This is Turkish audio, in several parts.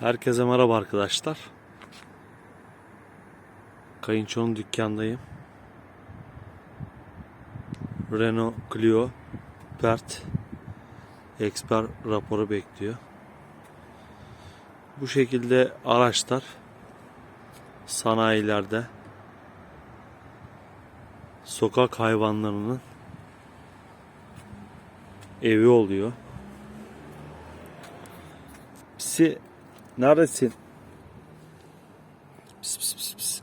Herkese merhaba arkadaşlar. Kayınço'nun dükkandayım. Renault Clio Pert Expert raporu bekliyor. Bu şekilde araçlar sanayilerde sokak hayvanlarının evi oluyor. Pisi neredesin? Pis pis pis pis.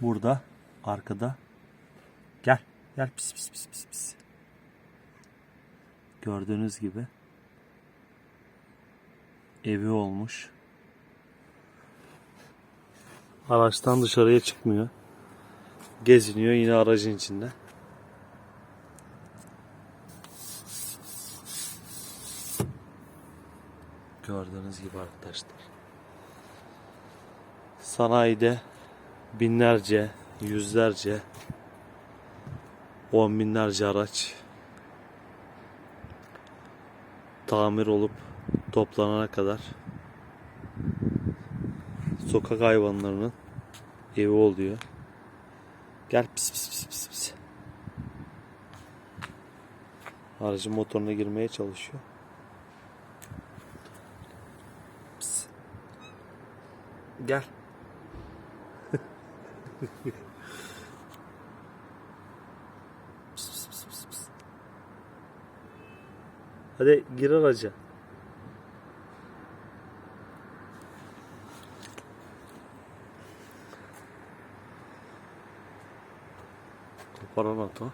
Burada arkada. Gel. Gel pis pis pis pis pis. Gördüğünüz gibi evi olmuş. Araçtan dışarıya çıkmıyor. Geziniyor yine aracın içinde. Gördüğünüz gibi arkadaşlar. Sanayide binlerce, yüzlerce, on binlerce araç tamir olup toplanana kadar sokak hayvanlarının evi oluyor. Gel pis pis pis pis pis. Aracın motoruna girmeye çalışıyor. Gel. Pis, pis, pis, pis, pis. Hadi gir araca. Koparan ata.